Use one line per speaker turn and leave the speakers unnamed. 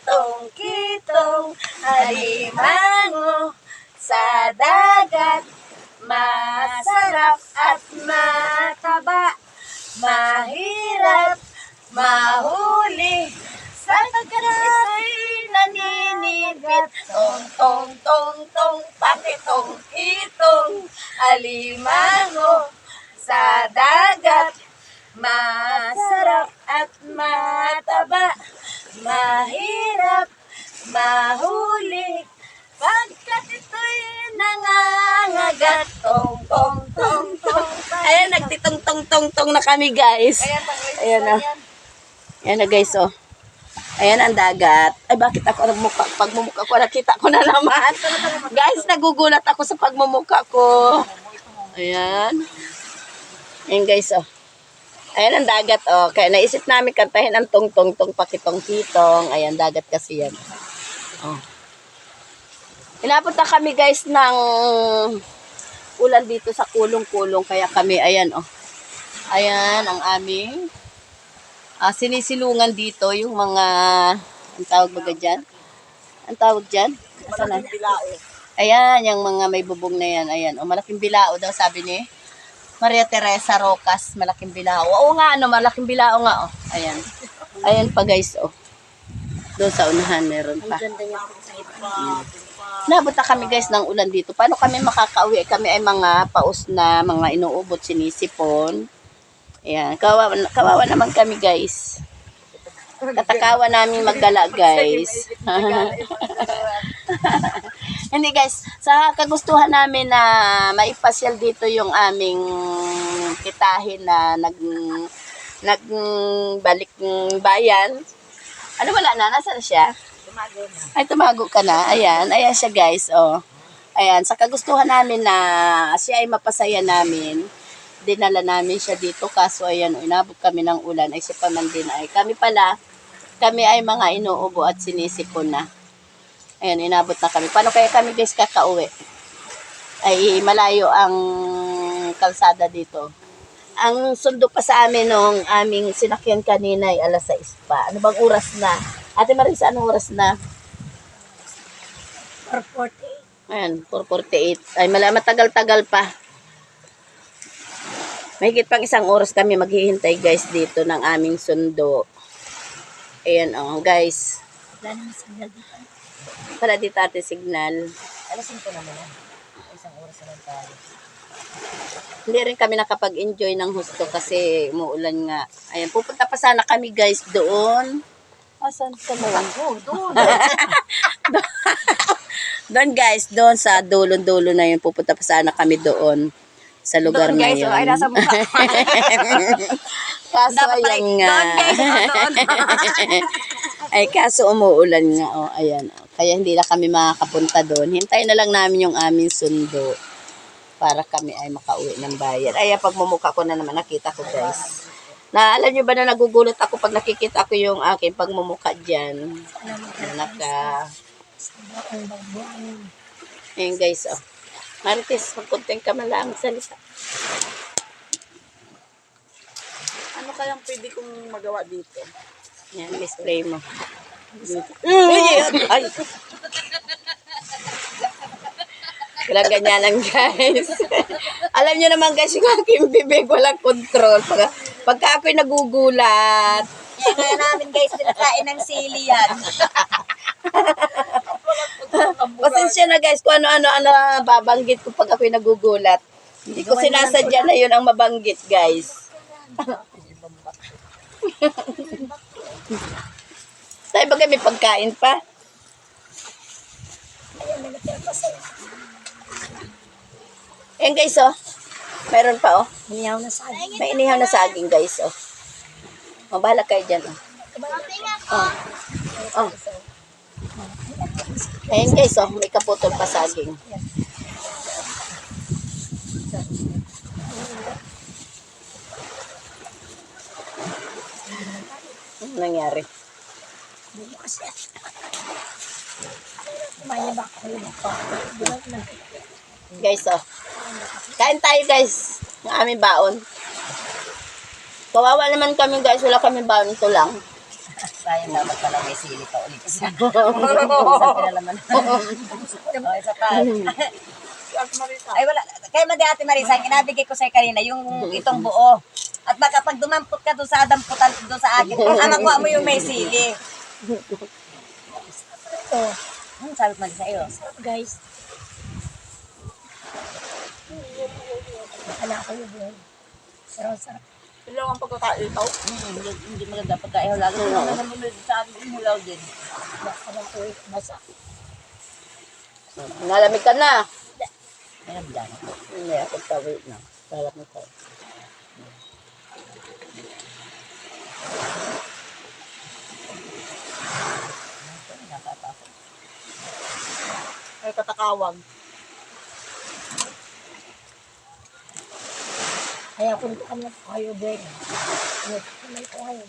kitong-kitong alimango sa dagat. Masarap at mataba, mahirap mahuli. Sa pagkakay naninipit, tong tong tong tong, pakitong itong alimango sa dagat. Masarap at mataba, mahirap mahuli. Pagkat ito'y nangangagat, tong tong tong tong. Ayan, nagtitong tong tong tong na kami guys. Ayan na. Ayan na guys, oh. Ayan ang dagat. Ay, bakit ako nagmukha? Pagmumukha ko, nakita ko na naman. Guys, nagugulat ako sa pagmumukha ko. Ayan. Ayan guys, oh. Ayan ang dagat, oh. Kaya naisip namin kantahin ang tong-tong-tong pakitong-kitong. Ayan, dagat kasi yan. Oh. Inapunta kami guys ng ulan dito sa kulong-kulong. Kaya kami, ayan, oh. Ayan ang aming ah, sinisilungan dito yung mga, ang tawag ba dyan? Ang tawag dyan? Asan na? Ayan, yung mga may bubong na yan. Ayan, o malaking bilao daw sabi ni Maria Teresa Rocas, malaking bilao. Oo nga, ano, malaking bilao nga, oh. Ayan. Ayan pa guys, oh. Doon sa unahan meron pa. Nabot na kami guys ng ulan dito. Paano kami makakauwi? Kami ay mga paus na mga inuubot, sinisipon. Ayan, kawawa, kawawa naman kami guys. Katakawa namin magdala guys. Hindi guys, sa kagustuhan namin na maipasyal dito yung aming kitahin na nag nagbalik bayan. Ano wala na? Nasaan siya? Ay, tumago ka na. Ayan, ayan siya guys. Oh. Ayan, sa kagustuhan namin na siya ay mapasaya namin, dinala namin siya dito. Kaso ayan, oh, inabot kami ng ulan. Ay siya pa man din ay. Kami pala, kami ay mga inuubo at sinisipon na. Ayan, inabot na kami. Paano kaya kami guys kakauwi? Ay malayo ang kalsada dito. Ang sundo pa sa amin nung aming sinakyan kanina ay alas 6 pa. Ano bang oras na? Ate Marisa, anong oras na? 4.48. Ayan, 4.48. Ay, mala, matagal-tagal pa. Mahigit pang isang oras kami maghihintay guys dito ng aming sundo. Ayan oh, guys.
Wala naman signal dito.
Para dito ate signal.
Alasin ko naman yan. Isang oras na lang tayo.
Hindi rin kami nakapag-enjoy ng husto kasi umuulan nga. Ayan, pupunta pa sana kami guys doon. Asan sa?
Oh, doon.
Doon guys, doon sa dulon-dulo na yun. Pupunta pa sana kami doon sa lugar
Doon,
na
guys,
yun.
oh, ay, nasa mukha.
kaso
Dapat pala,
ayan nga.
doon, guys, oh, doon.
ay kaso umuulan nga. Oh, ayan. oh. Kaya hindi na kami makakapunta doon. Hintayin na lang namin yung aming sundo para kami ay makauwi ng bayan. Ay, pag mumukha ko na naman, nakita ko guys. Na, alam nyo ba na nagugulat ako pag nakikita ko yung aking pagmumukha dyan. Na naka... Ayan guys, oh. Marites, magkunting ka lang salita.
Ano kayang pwede kong magawa dito?
Yan, display mo.
Mm.
Ay! Wala ganyanan guys. Alam nyo naman guys, yung aking bibig walang control. Pag, pagka ako'y nagugulat,
Kaya namin guys, pinakain ng sili yan.
pasensya na guys kung ano-ano ang babanggit ko pag ako'y nagugulat. Hindi ko sinasadya na yun ang mabanggit guys. Tayo ba kami pagkain pa? Ayan guys oh. Meron pa oh.
Niyaw na sa akin.
May inihaw na saging guys oh. Oh, bahala kayo dyan oh. Oh. Oh. Ayan guys oh. May kaputol pa saging. Nangyari?
Maya ba ako yun?
Guys, oh. Kain tayo, guys. Ng aming baon. Kawawa naman kami, guys. Wala kami baon. Ito lang.
Sayang dapat pala may sili pa ulit. Isang pinalaman. O, isa pa.
Si Ate Marita.
Ay, wala. Kaya madi Ate Marisa, ang inabigay ko sa'yo kanina, yung itong buo. At baka pag dumampot ka doon sa damputan doon sa akin, ah, makuha mo yung may sili. Ito. Hmm, sabi ko sa iyo.
guys. Wala ko yun yun. Pero sarap.
Ilaw ang pagkakaitaw.
Hmm, hindi, hindi maganda pagka ihaw lalo. Kung ano naman sa akin, hulaw din.
Basta lang ko eh. Basta.
Nalamig ka na.
Ayan, dyan.
Hindi, ako tawid na. Nalamig ka.
Ay katakawang.
Kaya kung kami kayo din. May ko kayo.